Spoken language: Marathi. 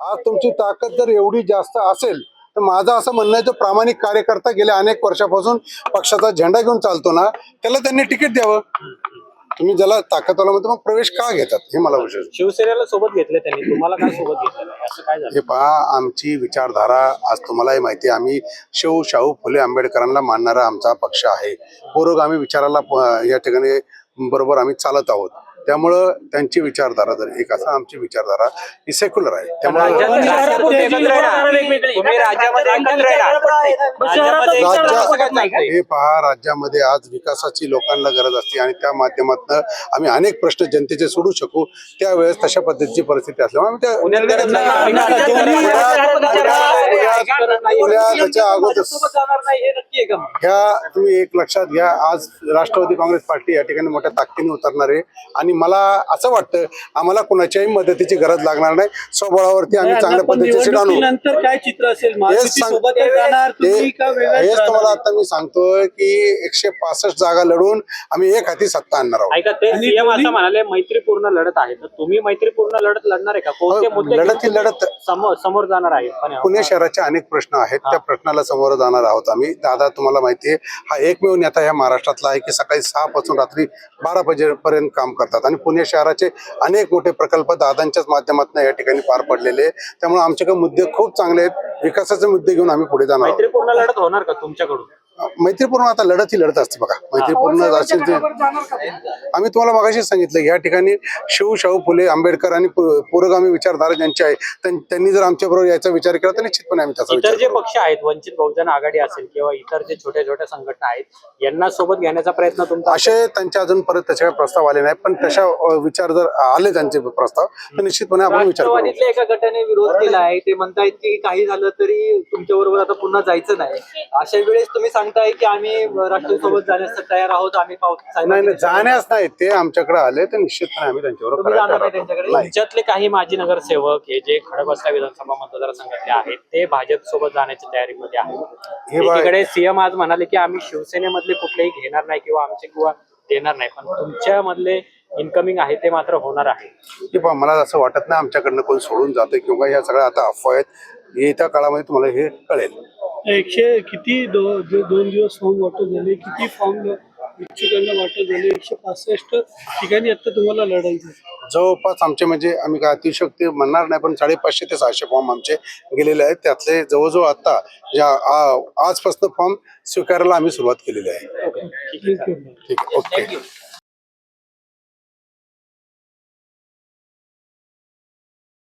आज तुमची ताकद जर एवढी जास्त असेल तर माझं असं म्हणणं आहे जो प्रामाणिक कार्यकर्ता गेल्या अनेक वर्षापासून पक्षाचा झेंडा घेऊन चालतो ना त्याला त्यांनी तिकीट द्यावं. तुम्ही ज्याला ताकदवाला म्हणतो मग प्रवेश का घेतात? हे मला विशेष शिवसेनेला सोबत घेतले त्यांनी तुम्हाला काय सोबत घेतलं असं काय झालं? हे पहा आमची विचारधारा आज तुम्हालाही माहिती आहे आम्ही शिव शाहू फुले आंबेडकरांना मानणारा आमचा पक्ष आहे. पुरोगामी विचाराला प- या ठिकाणी बरोबर आम्ही चालत आहोत. त्यामुळं त्यांची विचारधारा जर एक असं आमची विचारधारा ही सेक्युलर आहे. त्यामुळे? हे पहा राज्यामध्ये आज विकासाची लोकांना गरज असते आणि त्या माध्यमातून आम्ही अनेक प्रश्न जनतेचे सोडू शकू. त्यावेळेस तशा पद्धतीची परिस्थिती असल्यामुळे आम्ही त्या त्याच्या अगोदर. ह्या तुम्ही एक लक्षात घ्या. आज राष्ट्रवादी काँग्रेस पार्टी या ठिकाणी मोठ्या ताकदीने उतरणार आहे. आणि मला असं वाटतं आम्हाला कुणाच्याही मदतीची गरज लागणार नाही. स्वबळावरती आम्ही चांगल्या पद्धतीचे नंतर काय चित्र असेल? हेच हे- तुम्हाला? आता मी सांगतोय की एकशे पासष्ट जागा लढून आम्ही एक हाती सत्ता आणणार आहोत. ऐका ते आणि सीएम दोन्ही- असं म्हणाले मैत्रीपूर्ण लढत आहे. तर तुम्ही मैत्रीपूर्ण लढत लढणार आहे का? कोणते हो, मुद्दे लढत ही लढत- समोर समोर जाणार आहे? पण पुणे शहराचे अनेक प्रश्न आहेत. त्या प्रश्नाला समोर जाणार आहोत आम्ही. दादा तुम्हाला माहितीये हा एकमेव नेता ह्या महाराष्ट्रातला आहे की सकाळी सहा पासून रात्री बारा पर्यंत काम करतात. आणि पुणे शहराचे अनेक मोठे प्रकल्प दादांच्याच माध्यमातून या ठिकाणी पार पडलेले आहे. त्यामुळे आमच्याकडे मुद्दे खूप चांगले आहेत. विकासाचे मुद्दे घेऊन आम्ही पुढे जाणार आहोत. होणार का तुमच्याकडून? मैत्रीपूर्ण आता लढत ही लढत असते बघा. मैत्रीपूर्ण असेल ते आम्ही तुम्हाला मगाशी सांगितलं या ठिकाणी शिव शाहू फुले आंबेडकर आणि पुरोगामी विचारधारा ज्यांची आहे त्यां- त्यांनी जर आमच्या बरोबर याचा विचार केला तर निश्चितपणे आम्ही त्याचा इतर विचार जे. पक्ष आहेत वंचित बहुजन आघाडी असेल किंवा इतर जे छोट्या छोट्या संघटना आहेत यांना सोबत घेण्याचा प्रयत्न तुमचा असे त्यांच्या अजून परत त्याचे काही प्रस्ताव आले नाही पण तशा विचार जर आले त्यांचे प्रस्ताव तर निश्चितपणे आपण विचार एका गटाने विरोध केला आहे ते म्हणतायत की काही झालं तरी तुमच्या बरोबर आता पुन्हा जायचं नाही. अशा वेळेस तुम्ही सांगताय की आम्ही राष्ट्रवादी सोबत जाण्यास तयार आहोत आम्ही पाव- नाही नाही जाण्यास नाही ते आमच्याकडे आले तर निश्चितपणे आम्ही? नाही. तुमच्यातले काही माजी नगरसेवक हे जे खडकवासला विधानसभा मतदारसंघातले आहेत ते भाजप सोबत जाण्याच्या तयारीमध्ये आहेत. हे एकीकडे सीएम आज म्हणाले की आम्ही शिवसेनेमधले कुठलेही घेणार नाही किंवा आमचे किंवा देणार नाही पण तुमच्या मधले इन्कमिंग आहे ते मात्र होणार आहे. की मला असं वाटत नाही आमच्याकडनं कोण सोडून जातं किंवा या सगळ्या आता अफवा आहेत. येत्या काळामध्ये तुम्हाला हे कळेल. एकशे किती दो- दो- दोन दिवस फॉर्म वाटप झाले किती फॉर्म इच्छुकांना वाटप झाले एकशे पासष्ट ठिकाणी आता तुम्हाला लढायचं जवळपास आमचे म्हणजे आम्ही काय अतिशक्ती म्हणणार नाही पण साडेपाचशे ते सहाशे फॉर्म आमचे गेलेले आहेत. त्यातले जवळजवळ आता ज्या आ- आजपासून फॉर्म स्वीकारायला आम्ही सुरुवात केलेली आहे. ठीक आहे. ठीक आहे. ओके.